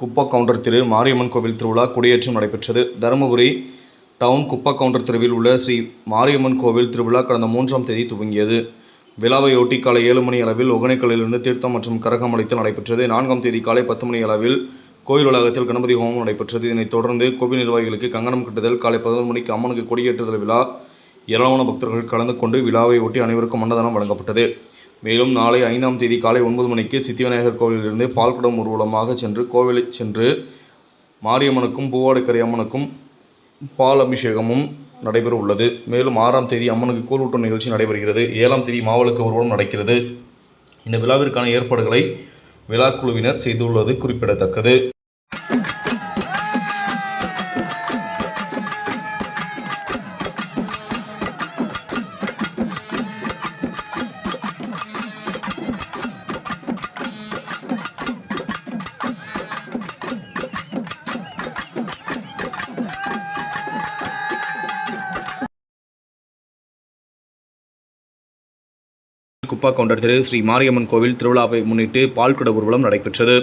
குப்பா கவுண்டர் திரு மாரியம்மன் கோவில் திருவிழா கொடியேற்றம் நடைபெற்றது. தருமபுரி டவுன் குப்பா கவுண்டர் தெருவில் உள்ள ஸ்ரீ மாரியம்மன் கோவில் திருவிழா கடந்த மூன்றாம் தேதி துவங்கியது. விழாவையொட்டி காலை ஏழு மணி அளவில் ஒகனைக்கல்லிலிருந்து தீர்த்தம் மற்றும் கரகம் அளித்து நடைபெற்றது. நான்காம் தேதி காலை பத்து மணி அளவில் கோயில் வளாகத்தில் கணபதி ஹோமம் நடைபெற்றது. இதனைத் தொடர்ந்து கோவில் நிர்வாகிகளுக்கு கங்கணம் கட்டுதல் காலை பதினொரு மணிக்கு அம்மனுக்கு கொடியேற்றுதல் விழா ஏராளமான பக்தர்கள் கலந்து கொண்டு விழாவை ஒட்டி அனைவருக்கும் அன்னதானம் வழங்கப்பட்டது. மேலும் நாளை ஐந்தாம் தேதி காலை ஒன்பது மணிக்கு சித்திவிநாயகர் கோவிலிலிருந்து பால்குடம் ஊர்வலமாக சென்று கோவிலை சென்று மாரியம்மனுக்கும் பூவாடுக்கரை அம்மனுக்கும் பால் அபிஷேகமும் நடைபெற உள்ளது. மேலும் ஆறாம் தேதி அம்மனுக்கு கூழூட்டும் நிகழ்ச்சி நடைபெறுகிறது. ஏழாம் தேதி மாவளுக்கு ஊர்வலம் நடக்கிறது. இந்த விழாவிற்கான ஏற்பாடுகளை விழாக்குழுவினர் செய்துள்ளது குறிப்பிடத்தக்கது. குப்பா கவுண்டர் திரு ஸ்ரீ மாரியம்மன் கோவில் திருவிழாவை முன்னிட்டு பால்குட ஊர்வலம் நடைபெற்றது.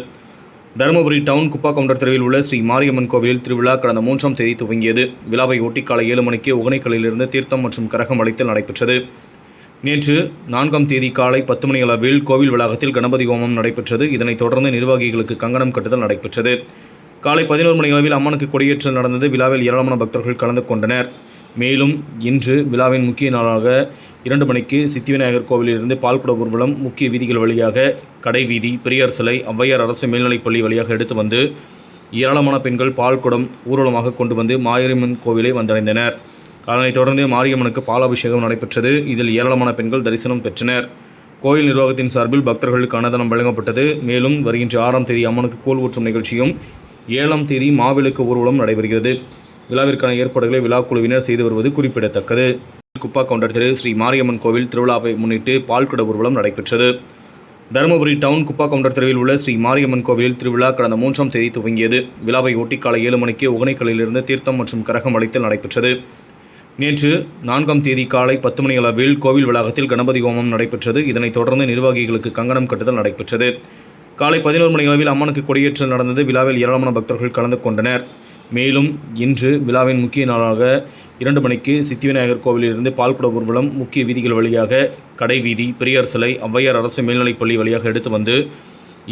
தருமபுரி டவுன் குப்பா கவுண்டர் தெருவில் உள்ள ஸ்ரீ மாரியம்மன் கோவில் திருவிழா கடந்த மூன்றாம் தேதி துவங்கியது. விழாவை ஒட்டி காலை ஏழு மணிக்கு உகனைக்கல்லிலிருந்து தீர்த்தம் மற்றும் கரகம் அளித்தல் நடைபெற்றது. நேற்று நான்காம் தேதி காலை பத்து மணி அளவில் கோவில் வளாகத்தில் கணபதி ஹோமம் நடைபெற்றது. இதனைத் தொடர்ந்து நிர்வாகிகளுக்கு கங்கணம் கட்டுதல் நடைபெற்றது. காலை பதினோரு மணி அளவில் அம்மனுக்கு கொடியேற்றல் நடந்தது. விழாவில் ஏராளமான பக்தர்கள் கலந்து கொண்டனர். மேலும் இன்று விழாவின் முக்கிய நாளாக இரண்டு மணிக்கு சித்திவிநாயகர் கோவிலிலிருந்து பால்குட ஊர்வலம் முக்கிய வீதிகள் வழியாக கடை வீதி பெரியார் சிலை ஔவையார் அரசு மேல்நிலைப்பள்ளி வழியாக எடுத்து வந்து ஏராளமான பெண்கள் பால்குடம் ஊர்வலமாக கொண்டு வந்து மாரியம்மன் கோவிலை வந்தடைந்தனர். அதனைத் தொடர்ந்து மாரியம்மனுக்கு பாலாபிஷேகம் நடைபெற்றது. இதில் ஏராளமான பெண்கள் தரிசனம் பெற்றனர். கோயில் நிர்வாகத்தின் சார்பில் பக்தர்களுக்கு அன்னதானம் வழங்கப்பட்டது. மேலும் வருகின்ற ஆறாம் தேதி அம்மனுக்கு கூழ் ஊற்றும் நிகழ்ச்சியும் ஏழாம் தேதி மாவிளக்கு ஊர்வலம் நடைபெறுகிறது. விழாவிற்கான ஏற்பாடுகளை விழாக்குழுவினர் செய்து வருவது குறிப்பிடத்தக்கது. குப்பா கவுண்டர் திரு ஸ்ரீ மாரியம்மன் கோவில் திருவிழாவை முன்னிட்டு பால்குட ஊர்வலம் நடைபெற்றது. தருமபுரி டவுன் குப்பா கவுண்டர் தெருவில் உள்ள ஸ்ரீ மாரியம்மன் கோவில் திருவிழா கடந்த மூன்றாம் தேதி துவங்கியது. விழாவை ஒட்டி காலை ஏழு மணிக்கு உகனைக்கல்லிலிருந்து தீர்த்தம் மற்றும் கரகம் அளித்தல் நடைபெற்றது. நேற்று நான்காம் தேதி காலை பத்து மணி அளவில் கோவில் வளாகத்தில் கணபதி ஹோமம் நடைபெற்றது. இதனைத் தொடர்ந்து நிர்வாகிகளுக்கு கங்கணம் கட்டுதல் நடைபெற்றது. காலை பதினோரு மணி அளவில் அம்மனுக்கு கொடியேற்றல் நடந்தது. விழாவில் ஏராளமான பக்தர்கள் கலந்து கொண்டனர். மேலும் இன்று விழாவின் முக்கிய நாளாக இரண்டு மணிக்கு சித்திவிநாயகர் கோவிலிலிருந்து பால்குட ஊர்வலம் முக்கிய வீதிகள் வழியாக கடை வீதி பெரியார் சிலை ஔவையார் அரசு மேல்நிலைப்பள்ளி வழியாக எடுத்து வந்து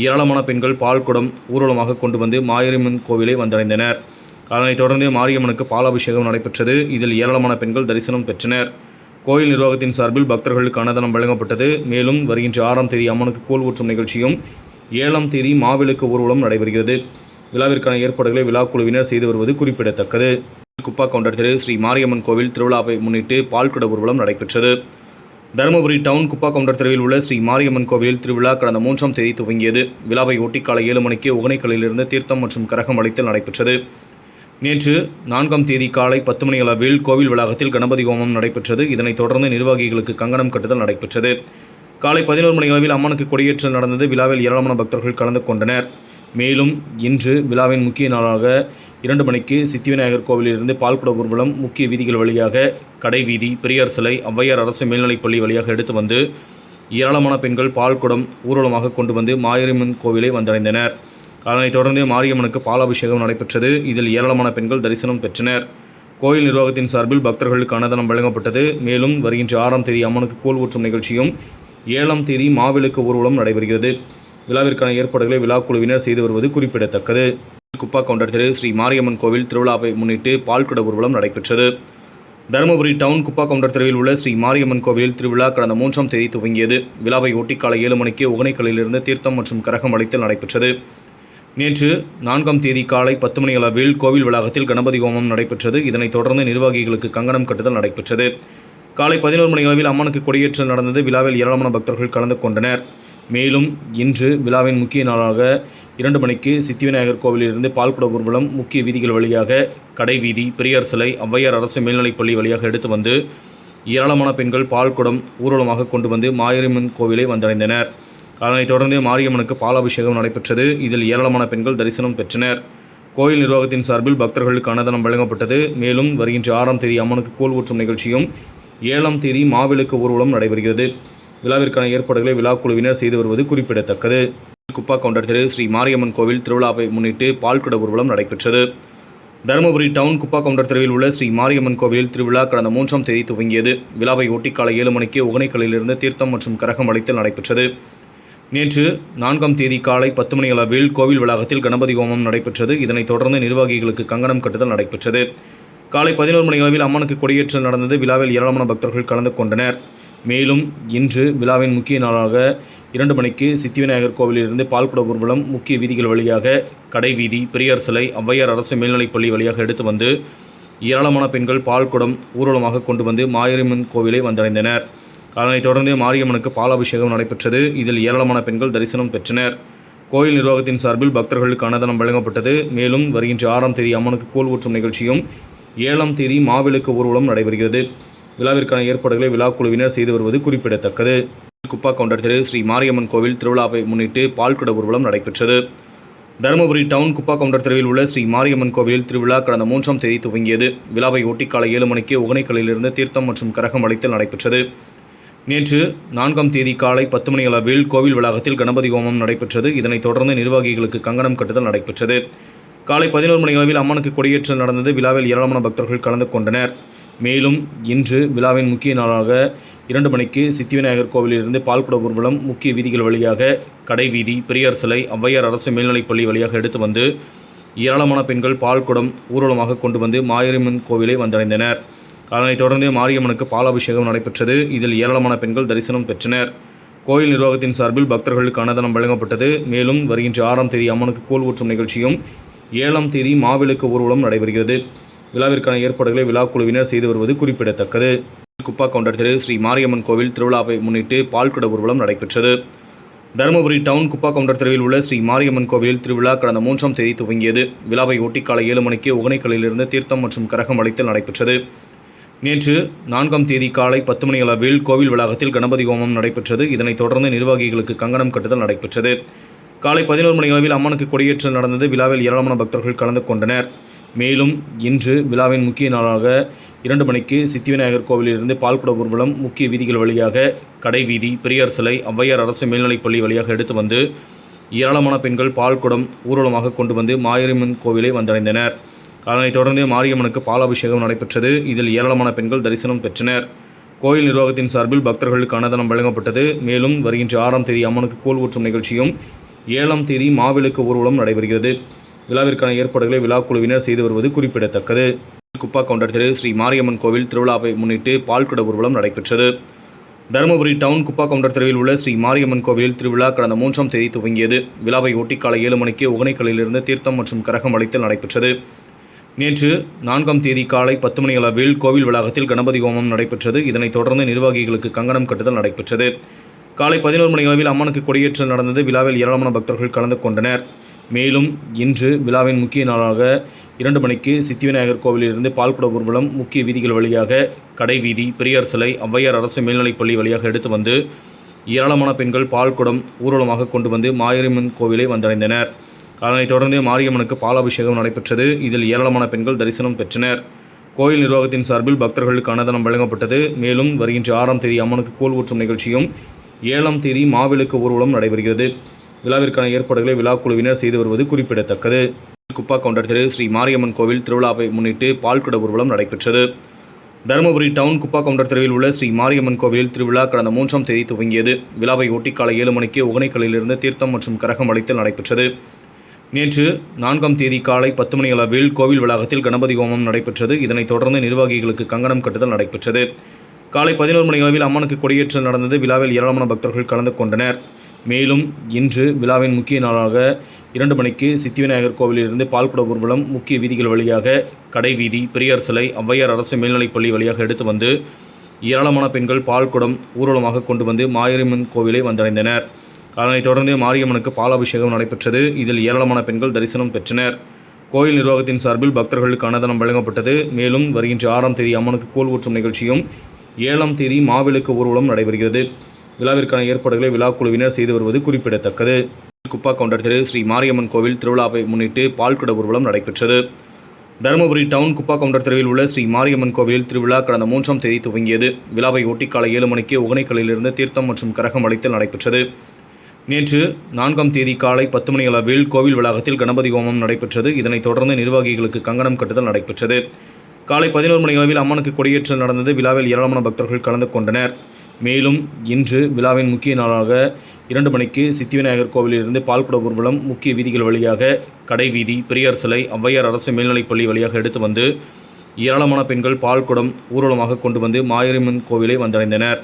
ஏராளமான பெண்கள் பால்குடம் ஊர்வலமாக கொண்டு வந்து மாரியம்மன் கோவிலை வந்தடைந்தனர். அதனைத் தொடர்ந்து மாரியம்மனுக்கு பாலாபிஷேகம் நடைபெற்றது. இதில் ஏராளமான பெண்கள் தரிசனம் பெற்றனர். கோயில் நிர்வாகத்தின் சார்பில் பக்தர்களுக்கு அன்னதானம் வழங்கப்பட்டது. மேலும் வருகின்ற ஆறாம் தேதி அம்மனுக்கு கூழ் ஊற்றும் நிகழ்ச்சியும் ஏழாம் தேதி மாவிளக்கு ஊர்வலம் நடைபெறுகிறது. விழாவிற்கான ஏற்பாடுகளை விழாக்குழுவினர் செய்து வருவது குறிப்பிடத்தக்கது. குப்பா கவுண்டர் திரு ஸ்ரீ மாரியம்மன் கோவில் திருவிழாவை முன்னிட்டு பால்குட ஊர்வலம் நடைபெற்றது. தருமபுரி டவுன் குப்பா கவுண்டர் தெருவில் உள்ள ஸ்ரீ மாரியம்மன் கோவில் திருவிழா கடந்த மூன்றாம் தேதி துவங்கியது. விழாவை ஒட்டி காலை ஏழு மணிக்கு உகனைக்கல்லிலிருந்து தீர்த்தம் மற்றும் கரகம் அளித்தல் நடைபெற்றது. நேற்று நான்காம் தேதி காலை பத்து மணி அளவில் கோவில் வளாகத்தில் கணபதி ஹோமம் நடைபெற்றது. இதனைத் தொடர்ந்து நிர்வாகிகளுக்கு கங்கணம் கட்டுதல் நடைபெற்றது. காலை பதினோரு மணி அளவில் அம்மனுக்கு கொடியேற்றல் நடந்தது. விழாவில் ஏராளமான பக்தர்கள் கலந்து கொண்டனர். மேலும் இன்று விழாவின் முக்கிய நாளாக இரண்டு மணிக்கு சித்திவிநாயகர் கோவிலிலிருந்து பால்குட ஊர்வலம் முக்கிய வீதிகள் வழியாக கடை வீதி பெரியார் சிலை ஔவையார் அரசு மேல்நிலைப்பள்ளி வழியாக எடுத்து வந்து ஏராளமான பெண்கள் பால்குடம் ஊர்வலமாக கொண்டு வந்து மாரியம்மன் கோவிலை வந்தடைந்தனர். அதனைத் தொடர்ந்து மாரியம்மனுக்கு பாலாபிஷேகம் நடைபெற்றது. இதில் ஏராளமான பெண்கள் தரிசனம் பெற்றனர். கோயில் நிர்வாகத்தின் சார்பில் பக்தர்களுக்கு அன்னதானம் வழங்கப்பட்டது. மேலும் வருகின்ற ஆறாம் தேதி அம்மனுக்கு கூழ் ஊற்றும் நிகழ்ச்சியும் ஏழாம் தேதி மாவிளக்கு ஊர்வலம் நடைபெறுகிறது. விழாவிற்கான ஏற்பாடுகளை விழாக்குழுவினர் செய்து வருவது குறிப்பிடத்தக்கது. குப்பா கவுண்டர் திரு ஸ்ரீ மாரியம்மன் கோவில் திருவிழாவை முன்னிட்டு பால்குட ஊர்வலம் நடைபெற்றது. தருமபுரி டவுன் குப்பா கவுண்டர் தெருவில் உள்ள ஸ்ரீ மாரியம்மன் கோவிலில் திருவிழா கடந்த மூன்றாம் தேதி துவங்கியது. விழாவை ஒட்டி காலை ஏழு மணிக்கு உகனைக்கல்லிலிருந்து தீர்த்தம் மற்றும் கரகம் அளித்தல் நடைபெற்றது. நேற்று நான்காம் தேதி காலை பத்து மணி அளவில் கோவில் வளாகத்தில் கணபதி ஹோமம் நடைபெற்றது. இதனைத் தொடர்ந்து நிர்வாகிகளுக்கு கங்கணம் கட்டுதல் நடைபெற்றது. காலை பதினோரு மணி அளவில் அம்மனுக்கு கொடியேற்றல் நடந்தது. விழாவில் ஏராளமான பக்தர்கள் கலந்து கொண்டனர். மேலும் இன்று விழாவின் முக்கிய நாளாக இரண்டு மணிக்கு சித்திவிநாயகர் கோவிலிலிருந்து பால்குட ஊர்வலம் முக்கிய வீதிகள் வழியாக கடை வீதி பெரியார் சிலை ஔவையார் அரசு மேல்நிலைப்பள்ளி வழியாக எடுத்து வந்து ஏராளமான பெண்கள் பால்குடம் ஊர்வலமாக கொண்டு வந்து மாரியம்மன் கோவிலை வந்தடைந்தனர். அதனைத் தொடர்ந்து மாரியம்மனுக்கு பாலாபிஷேகம் நடைபெற்றது. இதில் ஏராளமான பெண்கள் தரிசனம் பெற்றனர். கோயில் நிர்வாகத்தின் சார்பில் பக்தர்களுக்கு அன்னதானம் வழங்கப்பட்டது. மேலும் வருகின்ற ஆறாம் தேதி அம்மனுக்கு கூழ் ஊற்றும் நிகழ்ச்சியும் ஏழாம் தேதி மாவிளக்கு ஊர்வலம் நடைபெறுகிறது. விழாவிற்கான ஏற்பாடுகளை விழாக்குழுவினர் செய்து வருவது குறிப்பிடத்தக்கது. குப்பா கவுண்டர் திரு ஸ்ரீ மாரியம்மன் கோவில் திருவிழாவை முன்னிட்டு பால்குட ஊர்வலம் நடைபெற்றது. தருமபுரி டவுன் குப்பா கவுண்டர் தெருவில் உள்ள ஸ்ரீ மாரியம்மன் கோவிலில் திருவிழா கடந்த மூன்றாம் தேதி துவங்கியது. விழாவை ஒட்டி காலை ஏழு மணிக்கு உகனைக்கல்லிலிருந்து தீர்த்தம் மற்றும் கரகம் அளித்தல் நடைபெற்றது. நேற்று நான்காம் தேதி காலை பத்து மணி அளவில் கோவில் வளாகத்தில் கணபதி ஹோமம் நடைபெற்றது. இதனைத் தொடர்ந்து நிர்வாகிகளுக்கு கங்கணம் கட்டுதல் நடைபெற்றது. காலை பதினோரு மணி அளவில் அம்மனுக்கு கொடியேற்றல் நடந்தது. விழாவில் ஏராளமான பக்தர்கள் கலந்து கொண்டனர். மேலும் இன்று விழாவின் முக்கிய நாளாக இரண்டு மணிக்கு சித்திவிநாயகர் கோவிலிலிருந்து பால்குட ஊர்வலம் முக்கிய வீதிகள் வழியாக கடை வீதி பெரியார் சிலை ஔவையார் அரசு மேல்நிலைப்பள்ளி வழியாக எடுத்து வந்து ஏராளமான பெண்கள் பால்குடம் ஊர்வலமாக கொண்டு வந்து மாரியம்மன் கோவிலை வந்தடைந்தனர். அதனைத் தொடர்ந்து மாரியம்மனுக்கு பாலாபிஷேகம் நடைபெற்றது. இதில் ஏராளமான பெண்கள் தரிசனம் பெற்றனர். கோயில் நிர்வாகத்தின் சார்பில் பக்தர்களுக்கு அன்னதானம் வழங்கப்பட்டது. மேலும் வருகின்ற ஆறாம் தேதி அம்மனுக்கு கூழ் ஊற்றும் நிகழ்ச்சியும் ஏழாம் தேதி மாவிளக்கு ஊர்வலம் நடைபெறுகிறது. விழாவிற்கான ஏற்பாடுகளை விழாக்குழுவினர் செய்து வருவது குறிப்பிடத்தக்கது. குப்பா கவுண்டர் தெரு ஸ்ரீ மாரியம்மன் கோவில் திருவிழாவை முன்னிட்டு பால்குட ஊர்வலம் நடைபெற்றது. தருமபுரி டவுன் குப்பா கவுண்டர் தெருவில் உள்ள ஸ்ரீ மாரியம்மன் கோவிலில் திருவிழா கடந்த மூன்றாம் தேதி துவங்கியது. விழாவை ஒட்டி காலை ஏழு மணிக்கு உகனைக்கல்லிலிருந்து தீர்த்தம் மற்றும் கரகம் அளித்தல் நடைபெற்றது. நேற்று நான்காம் தேதி காலை பத்து மணி அளவில் கோவில் வளாகத்தில் கணபதி ஹோமம் நடைபெற்றது. இதனைத் தொடர்ந்து நிர்வாகிகளுக்கு கங்கணம் கட்டுதல் நடைபெற்றது. காலை பதினோரு மணி அளவில் அம்மனுக்கு கொடியேற்றல் நடந்தது. விழாவில் ஏராளமான பக்தர்கள் கலந்து கொண்டனர். மேலும் இன்று விழாவின் முக்கிய நாளாக இரண்டு மணிக்கு சித்திவிநாயகர் கோவிலிலிருந்து பால்குட ஊர்வலம் முக்கிய வீதிகள் வழியாக கடைவீதி பெரியார் சிலை ஔவையார் அரசு மேல்நிலைப்பள்ளி வழியாக எடுத்து வந்து ஏராளமான பெண்கள் பால்குடம் ஊர்வலமாக கொண்டு வந்து மாரியம்மன் கோவிலை வந்தடைந்தனர். அதனைத் தொடர்ந்து மாரியம்மனுக்கு பாலாபிஷேகம் நடைபெற்றது. இதில் ஏராளமான பெண்கள் தரிசனம் பெற்றனர். கோயில் நிர்வாகத்தின் சார்பில் பக்தர்களுக்கு அன்னதானம் வழங்கப்பட்டது. மேலும் வருகின்ற ஆறாம் தேதி அம்மனுக்கு கூழ் ஊற்றும் நிகழ்ச்சியும் ஏழாம் தேதி மாவிளக்கு ஊர்வலம் நடைபெறுகிறது. விழாவிற்கான ஏற்பாடுகளை விழாக்குழுவினர் செய்து வருவது குறிப்பிடத்தக்கது. குப்பா கவுண்டர் திரு ஸ்ரீ மாரியம்மன் கோவில் திருவிழாவை முன்னிட்டு பால்குட ஊர்வலம் நடைபெற்றது. தருமபுரி டவுன் குப்பா கவுண்டர் தெருவில் உள்ள ஸ்ரீ மாரியம்மன் கோவிலில் திருவிழா கடந்த மூன்றாம் தேதி துவங்கியது. விழாவை ஒட்டி காலை ஏழு மணிக்கு உகனைக்கல்லிலிருந்து தீர்த்தம் மற்றும் கரகம் அளித்தல் நடைபெற்றது. நேற்று நான்காம் தேதி காலை பத்து மணி அளவில் கோவில் வளாகத்தில் கணபதி ஹோமம் நடைபெற்றது. இதனைத் தொடர்ந்து நிர்வாகிகளுக்கு கங்கணம் கட்டுதல் நடைபெற்றது. காலை பதினோரு மணி அளவில் அம்மனுக்கு கொடியேற்றல் நடந்தது. விழாவில் ஏராளமான பக்தர்கள் கலந்து கொண்டனர். மேலும் இன்று விழாவின் முக்கிய நாளாக இரண்டு மணிக்கு சித்திவிநாயகர் கோவிலிலிருந்து பால்குட ஊர்வலம் முக்கிய வீதிகள் வழியாக கடை வீதி பெரியார் சிலை ஔவையார் அரசு மேல்நிலைப்பள்ளி வழியாக எடுத்து வந்து ஏராளமான பெண்கள் பால்குடம் ஊர்வலமாக கொண்டு வந்து மாரியம்மன் கோவிலை வந்தடைந்தனர். அதனைத் தொடர்ந்து மாரியம்மனுக்கு பாலாபிஷேகம் நடைபெற்றது. இதில் ஏராளமான பெண்கள் தரிசனம் பெற்றனர். கோயில் நிர்வாகத்தின் சார்பில் பக்தர்களுக்கு அன்னதானம் வழங்கப்பட்டது. மேலும் வருகின்ற ஆறாம் தேதி அம்மனுக்கு கூழ் ஊற்றும் நிகழ்ச்சியும் ஏழாம் தேதி மாவிளக்கு ஊர்வலம் நடைபெறுகிறது. விழாவிற்கான ஏற்பாடுகளை விழாக்குழுவினர் செய்து வருவது குறிப்பிடத்தக்கது. குப்பா கவுண்டர் தெரு ஸ்ரீ மாரியம்மன் கோவில் திருவிழாவை முன்னிட்டு பால்குட ஊர்வலம் நடைபெற்றது. தருமபுரி டவுன் குப்பா கவுண்டர் தெருவில் உள்ள ஸ்ரீ மாரியம்மன் கோவிலில் திருவிழா கடந்த மூன்றாம் தேதி துவங்கியது. விழாவை ஒட்டி காலை ஏழு மணிக்கு உகனைக்கல்லிலிருந்து தீர்த்தம் மற்றும் கரகம் அளித்தல் நடைபெற்றது. நேற்று நான்காம் தேதி காலை பத்து மணி அளவில் கோவில் வளாகத்தில் கணபதி ஹோமம் நடைபெற்றது. இதனைத் தொடர்ந்து நிர்வாகிகளுக்கு கங்கணம் கட்டுதல் நடைபெற்றது. காலை பதினோரு மணி அளவில் அம்மனுக்கு கொடியேற்றல் நடந்தது. விழாவில் ஏராளமான பக்தர்கள் கலந்து கொண்டனர். மேலும் இன்று விழாவின் முக்கிய நாளாக இரண்டு மணிக்கு சித்திவிநாயகர் கோவிலிலிருந்து பால்குட ஊர்வலம் முக்கிய வீதிகள் வழியாக கடை வீதி பெரியார் சிலை ஔவையார் அரசு மேல்நிலைப்பள்ளி வழியாக எடுத்து வந்து ஏராளமான பெண்கள் பால்குடம் ஊர்வலமாக கொண்டு வந்து மாரியம்மன் கோவிலை வந்தடைந்தனர். அதனைத் தொடர்ந்து மாரியம்மனுக்கு பாலாபிஷேகம் நடைபெற்றது. இதில் ஏராளமான பெண்கள் தரிசனம் பெற்றனர். கோயில் நிர்வாகத்தின் சார்பில் பக்தர்களுக்கு அன்னதானம் வழங்கப்பட்டது. மேலும் வருகின்ற ஆறாம் தேதி அம்மனுக்கு கூழ் ஊற்றும் நிகழ்ச்சியும் ஏழாம் தேதி மாவிளக்கு ஊர்வலம் நடைபெறுகிறது. விழாவிற்கான ஏற்பாடுகளை விழாக்குழுவினர் செய்து வருவது குறிப்பிடத்தக்கது. குப்பா கவுண்டர் திரு ஸ்ரீ மாரியம்மன் கோவில் திருவிழாவை முன்னிட்டு பால்குட ஊர்வலம் நடைபெற்றது. தருமபுரி டவுன் குப்பா கவுண்டர் தெருவில் உள்ள ஸ்ரீ மாரியம்மன் கோவிலில் திருவிழா கடந்த மூன்றாம் தேதி துவங்கியது. விழாவை ஒட்டி காலை ஏழு மணிக்கு உகனைக்கல்லிலிருந்து தீர்த்தம் மற்றும் கரகம் அளித்தல் நடைபெற்றது. நேற்று நான்காம் தேதி காலை பத்து மணி அளவில் கோவில் வளாகத்தில் கணபதி ஹோமம் நடைபெற்றது. இதனைத் தொடர்ந்து நிர்வாகிகளுக்கு கங்கணம் கட்டுதல் நடைபெற்றது. காலை பதினோரு மணி அளவில் அம்மனுக்கு கொடியேற்றல் நடந்தது. விழாவில் ஏராளமான பக்தர்கள் கலந்து கொண்டனர். மேலும் இன்று விழாவின் முக்கிய நாளாக இரண்டு மணிக்கு சித்திவிநாயகர் கோவிலிலிருந்து பால்குட ஊர்வலம் முக்கிய வீதிகள் வழியாக கடை வீதி பெரியார் சிலை ஔவையார் அரசு மேல்நிலைப்பள்ளி வழியாக எடுத்து வந்து ஏராளமான பெண்கள் பால்குடம் ஊர்வலமாக கொண்டு வந்து மாரியம்மன் கோவிலை வந்தடைந்தனர். அதனைத் தொடர்ந்து மாரியம்மனுக்கு பாலாபிஷேகம் நடைபெற்றது. இதில் ஏராளமான பெண்கள் தரிசனம் பெற்றனர். கோயில் நிர்வாகத்தின் சார்பில் பக்தர்களுக்கு அன்னதானம் வழங்கப்பட்டது. மேலும் வருகின்ற ஆறாம் தேதி அம்மனுக்கு கூழ் ஊற்றும் நிகழ்ச்சியும் ஏழாம் தேதி மாவிளக்கு ஊர்வலம் நடைபெறுகிறது. விழாவிற்கான ஏற்பாடுகளை விழாக்குழுவினர் செய்து வருவது குறிப்பிடத்தக்கது. குப்பா கவுண்டர் தெரு ஸ்ரீ மாரியம்மன் கோவில் திருவிழாவை முன்னிட்டு பால்குட ஊர்வலம் நடைபெற்றது. தருமபுரி டவுன் குப்பா கவுண்டர் தெருவில் உள்ள ஸ்ரீ மாரியம்மன் கோவிலில் திருவிழா கடந்த மூன்றாம் தேதி துவங்கியது. விழாவை ஒட்டி காலை ஏழு மணிக்கு உகனைக்கல்லிலிருந்து தீர்த்தம் மற்றும் கரகம் அளித்தல் நடைபெற்றது. நேற்று நான்காம் தேதி காலை பத்து மணி அளவில் கோவில் வளாகத்தில் கணபதி ஹோமம் நடைபெற்றது. இதனைத் தொடர்ந்து நிர்வாகிகளுக்கு கங்கணம் கட்டுதல் நடைபெற்றது. காலை பதினோரு மணி அளவில் அம்மனுக்கு கொடியேற்றல் நடந்தது. விழாவில் ஏராளமான பக்தர்கள் கலந்து கொண்டனர். மேலும் இன்று விழாவின் முக்கிய நாளாக இரண்டு மணிக்கு சித்திவிநாயகர் கோவிலிலிருந்து பால்குட ஊர்வலம் முக்கிய வீதிகள் வழியாக கடைவீதி பெரியார் சிலை ஔவையார் அரசு மேல்நிலைப்பள்ளி வழியாக எடுத்து வந்து ஏராளமான பெண்கள் பால்குடம் ஊர்வலமாக கொண்டு வந்து மாரியம்மன் கோவிலை வந்தடைந்தனர்.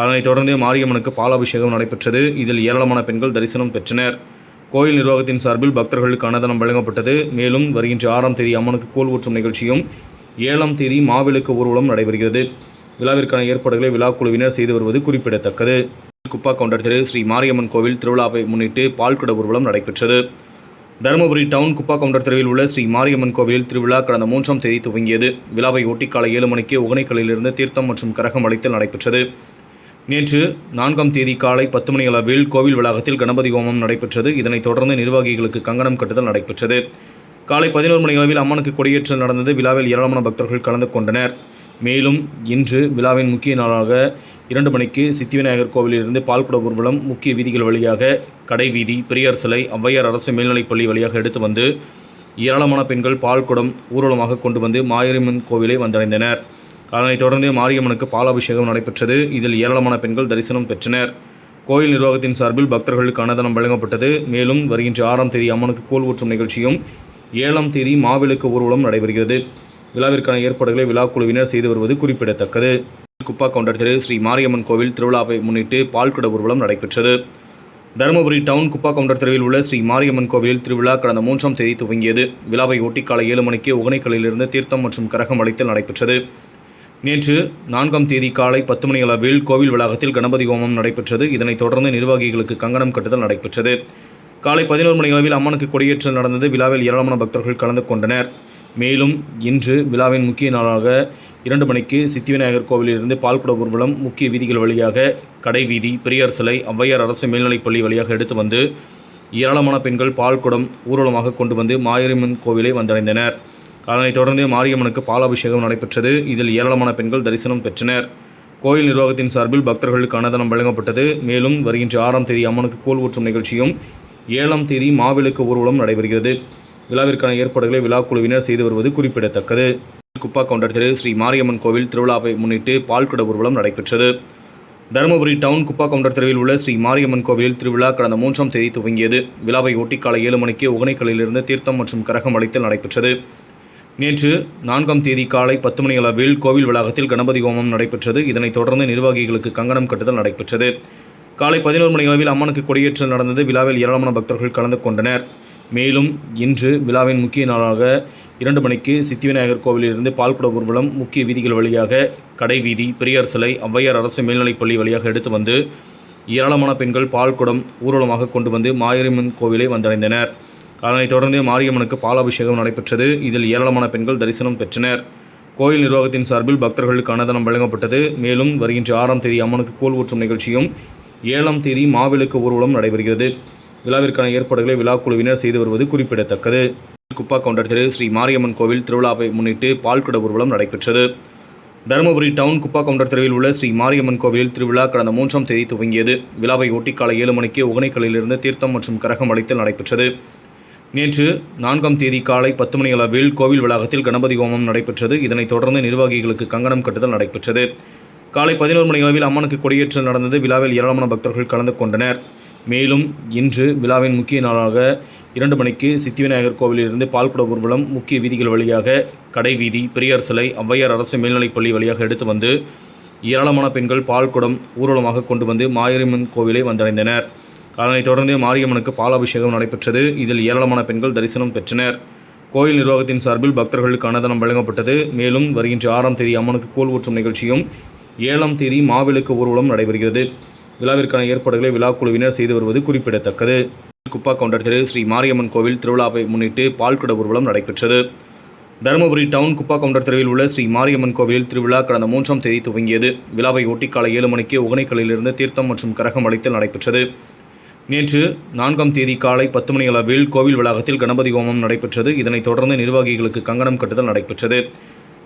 அதனைத் தொடர்ந்து மாரியம்மனுக்கு பாலாபிஷேகம் நடைபெற்றது. இதில் ஏராளமான பெண்கள் தரிசனம் பெற்றனர். கோயில் நிர்வாகத்தின் சார்பில் பக்தர்களுக்கு அன்னதானம் வழங்கப்பட்டது. மேலும் வருகின்ற ஆறாம் தேதி அம்மனுக்கு கூழ் ஊற்றும் நிகழ்ச்சியும் ஏழாம் தேதி மாவிளக்கு ஊர்வலம் நடைபெறுகிறது. விழாவிற்கான ஏற்பாடுகளை விழாக்குழுவினர் செய்து வருவது குறிப்பிடத்தக்கது. குப்பா கவுண்டர் திரு ஸ்ரீ மாரியம்மன் கோவில் திருவிழாவை முன்னிட்டு பால்குட ஊர்வலம் நடைபெற்றது. தருமபுரி டவுன் குப்பா கவுண்டர் தெருவில் உள்ள ஸ்ரீ மாரியம்மன் கோவிலில் திருவிழா கடந்த மூன்றாம் தேதி துவங்கியது. விழாவை ஒட்டி காலை ஏழு மணிக்கு உகனைக்கல்லிலிருந்து தீர்த்தம் மற்றும் கரகம் அளித்தல் நடைபெற்றது. நேற்று நான்காம் தேதி காலை பத்து மணி அளவில் கோவில் வளாகத்தில் கணபதி ஹோமம் நடைபெற்றது. இதனைத் தொடர்ந்து நிர்வாகிகளுக்கு கங்கணம் கட்டுதல் நடைபெற்றது. காலை பதினோரு மணி அளவில் அம்மனுக்கு கொடியேற்றல் நடந்தது. விழாவில் ஏராளமான பக்தர்கள் கலந்து கொண்டனர். மேலும் இன்று விழாவின் முக்கிய நாளாக இரண்டு மணிக்கு சித்திவிநாயகர் கோவிலிலிருந்து பால்குட ஊர்வலம் முக்கிய வீதிகள் வழியாக கடை வீதி பெரியார் சிலை ஔவையார் அரசு மேல்நிலைப்பள்ளி வழியாக எடுத்து வந்து ஏராளமான பெண்கள் பால்குடம் ஊர்வலமாக கொண்டு வந்து மாரியம்மன் கோவிலை வந்தடைந்தனர். அதனைத் தொடர்ந்து மாரியம்மனுக்கு பாலாபிஷேகம் நடைபெற்றது. இதில் ஏராளமான பெண்கள் தரிசனம் பெற்றனர். கோயில் நிர்வாகத்தின் சார்பில் பக்தர்களுக்கு அன்னதானம் வழங்கப்பட்டது. மேலும் வருகின்ற ஆறாம் தேதி அம்மனுக்கு கோல் ஊற்றும் நிகழ்ச்சியும் ஏழாம் தேதி மாவிளக்கு ஊர்வலம் நடைபெறுகிறது. விழாவிற்கான ஏற்பாடுகளை விழாக்குழுவினர் செய்து வருவது குறிப்பிடத்தக்கது. குப்பா கவுண்டர் தெரு ஸ்ரீ மாரியம்மன் கோவில் திருவிழாவை முன்னிட்டு பால்குட ஊர்வலம் நடைபெற்றது. தருமபுரி டவுன் குப்பா கவுண்டர் தெருவில் உள்ள ஸ்ரீ மாரியம்மன் கோவிலில் திருவிழா கடந்த மூன்றாம் தேதி துவங்கியது. விழாவை ஒட்டி காலை ஏழு மணிக்கு உகனைக்கல்லிலிருந்து தீர்த்தம் மற்றும் கரகம் அளித்தல் நடைபெற்றது. நேற்று நான்காம் தேதி காலை பத்து மணி அளவில் கோவில் வளாகத்தில் கணபதி ஹோமம் நடைபெற்றது. இதனைத் தொடர்ந்து நிர்வாகிகளுக்கு கங்கணம் கட்டுதல் நடைபெற்றது. காலை பதினோரு மணி அளவில் அம்மனுக்கு கொடியேற்றல் நடந்தது. விழாவில் ஏராளமான பக்தர்கள் கலந்து கொண்டனர். மேலும் இன்று விழாவின் முக்கிய நாளாக இரண்டு மணிக்கு சித்திவிநாயகர் கோவிலிலிருந்து பால்குட ஊர்வலம் முக்கிய வீதிகள் வழியாக கடைவீதி பெரியார் சிலை ஔவையார் அரசு மேல்நிலைப்பள்ளி வழியாக எடுத்து வந்து ஏராளமான பெண்கள் பால்குடம் ஊர்வலமாக கொண்டு வந்து மாரியம்மன் கோவிலை வந்தடைந்தனர். அதனைத் தொடர்ந்து மாரியம்மனுக்கு பாலாபிஷேகம் நடைபெற்றது. இதில் ஏராளமான பெண்கள் தரிசனம் பெற்றனர். கோயில் நிர்வாகத்தின் சார்பில் பக்தர்களுக்கு அன்னதானம் வழங்கப்பட்டது. மேலும் வருகின்ற ஆறாம் தேதி அம்மனுக்கு கூழ் ஊற்றும் நிகழ்ச்சியும் ஏழாம் தேதி மாவிளக்கு ஊர்வலம் நடைபெறுகிறது. விழாவிற்கான ஏற்பாடுகளை விழாக்குழுவினர் செய்து வருவது குறிப்பிடத்தக்கது. குப்பா கவுண்டர் திரு ஸ்ரீ மாரியம்மன் கோவில் திருவிழாவை முன்னிட்டு பால்குட ஊர்வலம் நடைபெற்றது. தருமபுரி டவுன் குப்பா கவுண்டர் தெருவில் உள்ள ஸ்ரீ மாரியம்மன் கோவிலில் திருவிழா கடந்த மூன்றாம் தேதி துவங்கியது. விழாவை ஒட்டி காலை ஏழு மணிக்கு உகனைக்கல்லிலிருந்து தீர்த்தம் மற்றும் கரகம் அளித்தல் நடைபெற்றது. நேற்று நான்காம் தேதி காலை பத்து மணி அளவில் கோவில் வளாகத்தில் கணபதி ஹோமம் நடைபெற்றது. இதனைத் தொடர்ந்து நிர்வாகிகளுக்கு கங்கணம் கட்டுதல் நடைபெற்றது. காலை பதினோரு மணி அளவில் அம்மனுக்கு கொடியேற்றல் நடந்தது. விழாவில் ஏராளமான பக்தர்கள் கலந்து கொண்டனர். மேலும் இன்று விழாவின் முக்கிய நாளாக இரண்டு மணிக்கு சித்திவிநாயகர் கோவிலிலிருந்து பால்குட ஊர்வலம் முக்கிய வீதிகள் வழியாக கடை வீதி பெரியார் சிலை ஔவையார் அரசு மேல்நிலைப்பள்ளி வழியாக எடுத்து வந்து ஏராளமான பெண்கள் பால்குடம் ஊர்வலமாக கொண்டு வந்து மாரியம்மன் கோவிலை வந்தடைந்தனர். அதனைத் தொடர்ந்து மாரியம்மனுக்கு பாலாபிஷேகம் நடைபெற்றது. இதில் ஏராளமான பெண்கள் தரிசனம் பெற்றனர். கோயில் நிர்வாகத்தின் சார்பில் பக்தர்களுக்கு அன்னதானம் வழங்கப்பட்டது. மேலும் வருகின்ற ஆறாம் தேதி அம்மனுக்கு கோல் ஊற்றும் நிகழ்ச்சியும் ஏழாம் தேதி மாவிளக்கு ஊர்வலம் நடைபெறுகிறது. விழாவிற்கான ஏற்பாடுகளை விழாக்குழுவினர் செய்து வருவது குறிப்பிடத்தக்கது. குப்பா கவுண்டர் தெரு ஸ்ரீ மாரியம்மன் கோவில் திருவிழாவை முன்னிட்டு பால்குட ஊர்வலம் நடைபெற்றது. தருமபுரி டவுன் குப்பா கவுண்டர் தெருவில் உள்ள ஸ்ரீ மாரியம்மன் கோவிலில் திருவிழா கடந்த மூன்றாம் தேதி துவங்கியது. விழாவை ஒட்டி காலை ஏழு மணிக்கு உகனைக்கல்லிலிருந்து தீர்த்தம் மற்றும் கரகம் அளித்தல் நடைபெற்றது. நேற்று நான்காம் தேதி காலை பத்து மணி அளவில் கோவில் வளாகத்தில் கணபதி ஹோமம் நடைபெற்றது. இதனைத் தொடர்ந்து நிர்வாகிகளுக்கு கங்கணம் கட்டுதல் நடைபெற்றது. காலை பதினோரு மணி அளவில் அம்மனுக்கு கொடியேற்றல் நடந்தது. விழாவில் ஏராளமான பக்தர்கள் கலந்து கொண்டனர். மேலும் இன்று விழாவின் முக்கிய நாளாக இரண்டு மணிக்கு சித்திவிநாயகர் கோவிலிலிருந்து பால்குட ஊர்வலம் முக்கிய வீதிகள் வழியாக கடைவீதி பெரியார் சிலை ஔவையார் அரசு மேல்நிலைப்பள்ளி வழியாக எடுத்து வந்து ஏராளமான பெண்கள் பால்குடம் ஊர்வலமாக கொண்டு வந்து மாரியம்மன் கோவிலை வந்தடைந்தனர். அதனைத் தொடர்ந்து மாரியம்மனுக்கு பாலாபிஷேகம் நடைபெற்றது. இதில் ஏராளமான பெண்கள் தரிசனம் பெற்றனர். கோயில் நிர்வாகத்தின் சார்பில் பக்தர்களுக்கு அன்னதானம் வழங்கப்பட்டது. மேலும் வருகின்ற ஆறாம் தேதி அம்மனுக்கு கூழ் ஊற்றும் நிகழ்ச்சியும் ஏழாம் தேதி மாவிளக்கு ஊர்வலம் நடைபெறுகிறது. விழாவிற்கான ஏற்பாடுகளை விழாக்குழுவினர் செய்து வருவது குறிப்பிடத்தக்கது. குப்பா கவுண்டர் திரு ஸ்ரீ மாரியம்மன் கோவில் திருவிழாவை முன்னிட்டு பால்குட ஊர்வலம் நடைபெற்றது. தருமபுரி டவுன் குப்பா கவுண்டர் தெருவில் உள்ள ஸ்ரீ மாரியம்மன் கோவிலில் திருவிழா கடந்த மூன்றாம் தேதி துவங்கியது. விழாவை ஒட்டி காலை ஏழு மணிக்கு உகனைக்கல்லிலிருந்து தீர்த்தம் மற்றும் கரகம் அளித்தல் நடைபெற்றது. நேற்று நான்காம் தேதி காலை பத்து மணி அளவில் கோவில் வளாகத்தில் கணபதி ஹோமம் நடைபெற்றது. இதனைத் தொடர்ந்து நிர்வாகிகளுக்கு கங்கணம் கட்டுதல் நடைபெற்றது.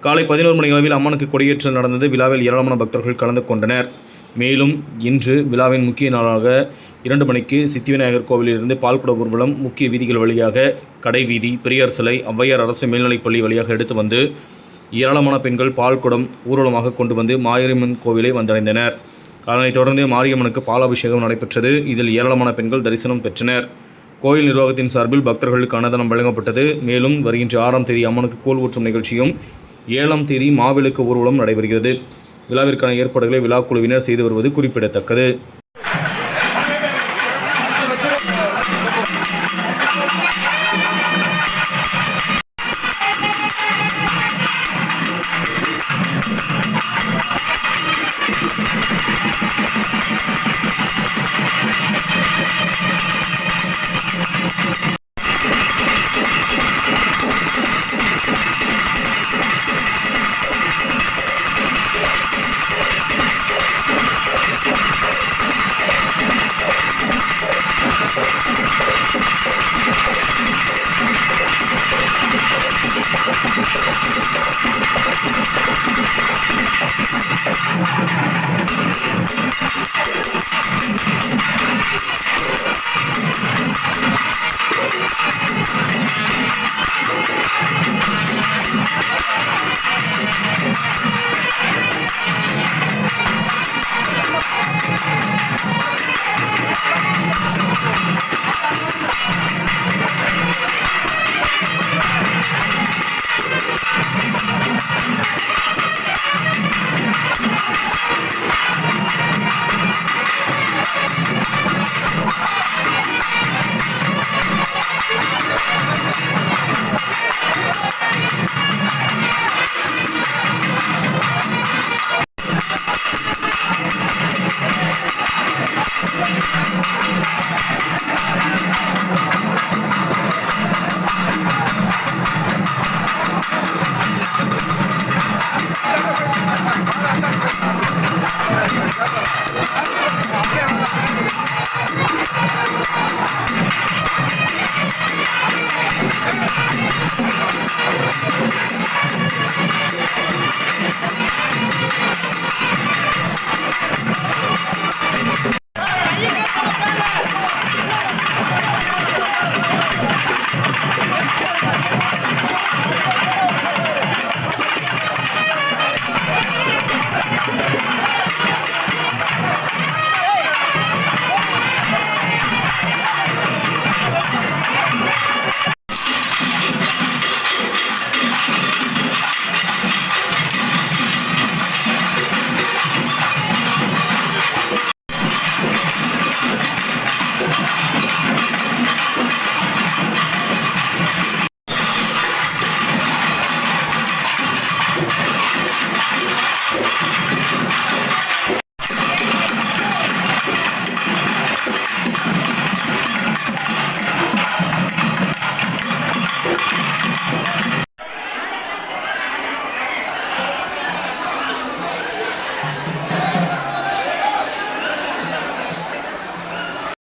காலை பதினோரு மணி அளவில் அம்மனுக்கு கொடியேற்றல் நடந்தது. விழாவில் ஏராளமான பக்தர்கள் கலந்து கொண்டனர். மேலும் இன்று விழாவின் முக்கிய நாளாக இரண்டு மணிக்கு சித்திவிநாயகர் கோவிலிலிருந்து பால்குட ஊர்வலம் முக்கிய வீதிகள் வழியாக கடை வீதி பெரியார் சிலை ஔவையார் அரசு மேல்நிலைப்பள்ளி வழியாக எடுத்து வந்து ஏராளமான பெண்கள் பால்குடம் ஊர்வலமாக கொண்டு வந்து மாரியம்மன் கோவிலை வந்தடைந்தனர். அதனைத் தொடர்ந்து மாரியம்மனுக்கு பாலாபிஷேகம் நடைபெற்றது. இதில் ஏராளமான பெண்கள் தரிசனம் பெற்றனர். கோயில் நிர்வாகத்தின் சார்பில் பக்தர்களுக்கு அன்னதானம் வழங்கப்பட்டது. மேலும் வருகின்ற ஆறாம் தேதி அம்மனுக்கு கோல் ஊற்றும் நிகழ்ச்சியும் ஏழாம் தேதி மாவிளக்கு ஊர்வலம் நடைபெறுகிறது. விழாவிற்கான ஏற்பாடுகளை விழா குழுவினர் செய்து வருவது குறிப்பிடத்தக்கது.